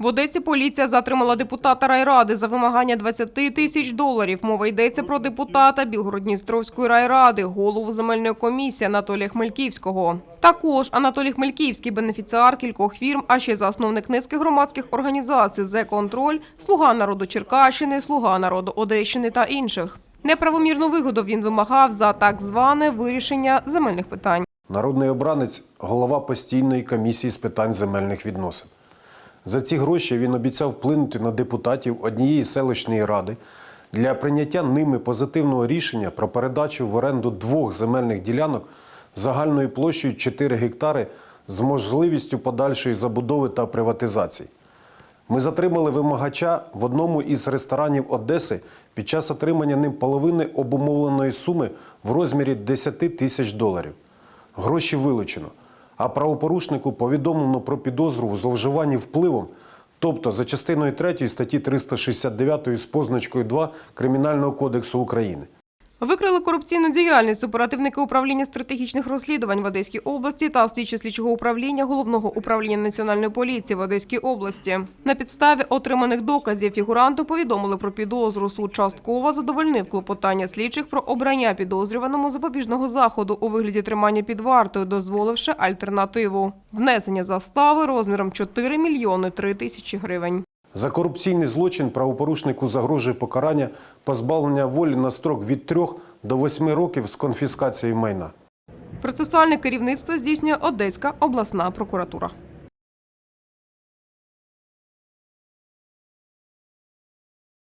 В Одесі поліція затримала депутата райради за вимагання 20 тисяч доларів. Мова йдеться про депутата Білгородністровської райради, голову земельної комісії Анатолія Хмельківського. Також Анатолій Хмельківський – бенефіціар кількох фірм, а ще засновник низки громадських організацій «Зе-контроль», «Слуга народу Черкащини», «Слуга народу Одещини» та інших. Неправомірну вигоду він вимагав за так зване вирішення земельних питань. Народний обранець голова постійної комісії з питань земельних відносин. За ці гроші він обіцяв вплинути на депутатів однієї селищної ради для прийняття ними позитивного рішення про передачу в оренду двох земельних ділянок загальною площею 4 гектари з можливістю подальшої забудови та приватизації. Ми затримали вимагача в одному із ресторанів Одеси під час отримання ним половини обумовленої суми в розмірі 10 тисяч доларів. Гроші вилучено, а правопорушнику повідомлено про підозру у зловживанні впливом, тобто за частиною 3 статті 369 з позначкою 2 Кримінального кодексу України. Викрили корупційну діяльність оперативники управління стратегічних розслідувань в Одеській області та слідчі слідчого управління Головного управління Національної поліції в Одеській області. На підставі отриманих доказів фігуранту повідомили про підозру. Суд частково задовольнив клопотання слідчих про обрання підозрюваному запобіжного заходу у вигляді тримання під вартою, дозволивши альтернативу. Внесення застави розміром 4 мільйони 3 тисячі гривень. За корупційний злочин правопорушнику загрожує покарання позбавлення волі на строк від 3 до 8 років з конфіскацією майна. Процесуальне керівництво здійснює Одеська обласна прокуратура.